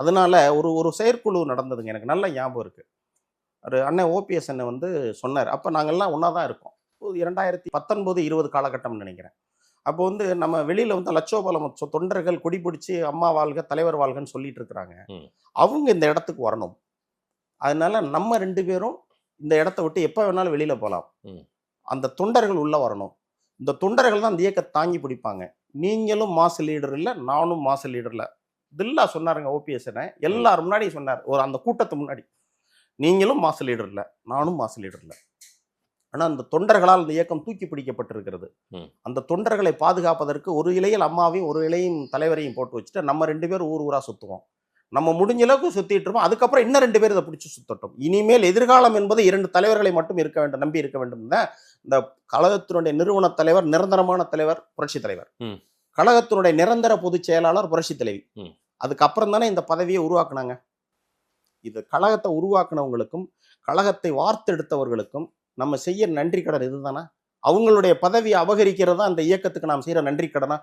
அதனால ஒரு ஒரு செயற்குழு நடந்ததுங்க. எனக்கு நல்ல ஞாபகம் இருக்கு. ஒரு அண்ணன் ஓபிஎஸ் அண்ணன் வந்து சொன்னார். அப்போ நாங்கள்லாம் ஒன்றா தான் இருக்கோம். இரண்டாயிரத்தி பத்தொன்பது இருபது காலகட்டம்னு நினைக்கிறேன். அப்போ வந்து நம்ம வெளியில் வந்து லட்சோபலம் தொண்டர்கள் கொடி பிடிச்சி அம்மா வாழ்க தலைவர் வாழ்கன்னு சொல்லிட்டு இருக்கிறாங்க. அவங்க இந்த இடத்துக்கு வரணும். அதனால நம்ம ரெண்டு பேரும் இந்த இடத்த விட்டு எப்போ வேணாலும் வெளியில் போகலாம். அந்த தொண்டர்கள் உள்ளே வரணும். இந்த தொண்டர்கள் தான் இந்த இயக்கத்தை தாங்கி பிடிப்பாங்க. நீங்களும் மாசு லீடர் இல்லை நானும் மாசு லீடர் இல்லை தில்லா சொன்னாருங்க ஓபிஎஸ் எல்லாரும் முன்னாடி சொன்னார். ஒரு அந்த கூட்டத்து முன்னாடி. நீங்களும் மாசு லீடர் இல்லை நானும் மாசு லீடர் இல்லை ஆனால் அந்த தொண்டர்களால் இந்த இயக்கம் தூக்கி பிடிக்கப்பட்டிருக்கிறது. அந்த தொண்டர்களை பாதுகாப்பதற்கு ஒரு இலையில் அம்மாவையும் ஒரு இலையும் தலைவரையும் போட்டு வச்சுட்டு நம்ம ரெண்டு பேரும் ஊர் ஊரா சுத்துவோம். நம்ம முடிஞ்ச அளவுக்கு சுத்திட்டு இருப்போம். அதுக்கப்புறம் இன்னும் ரெண்டு பேர் இதை பிடிச்சி சுத்தட்டும். இனிமேல் எதிர்காலம் என்பது இரண்டு தலைவர்களை மட்டும் இருக்க வேண்டும் நம்பி இருக்க வேண்டும் தான் இந்த கழகத்தினுடைய நிறுவன தலைவர் நிரந்தரமான தலைவர் புரட்சி தலைவர். கழகத்தினுடைய நிரந்தர பொதுச் செயலாளர் புரட்சி தலைவி. அதுக்கப்புறம் தானே இந்த பதவியை உருவாக்குனாங்க. இது கழகத்தை உருவாக்குனவங்களுக்கும் கழகத்தை வார்த்தெடுத்தவர்களுக்கும் நம்ம செய்ய நன்றி கடன் இதுதானா? அவங்களுடைய பதவியை அபகரிக்கிறது தான் அந்த இயக்கத்துக்கு நாம் செய்கிற நன்றி கடனா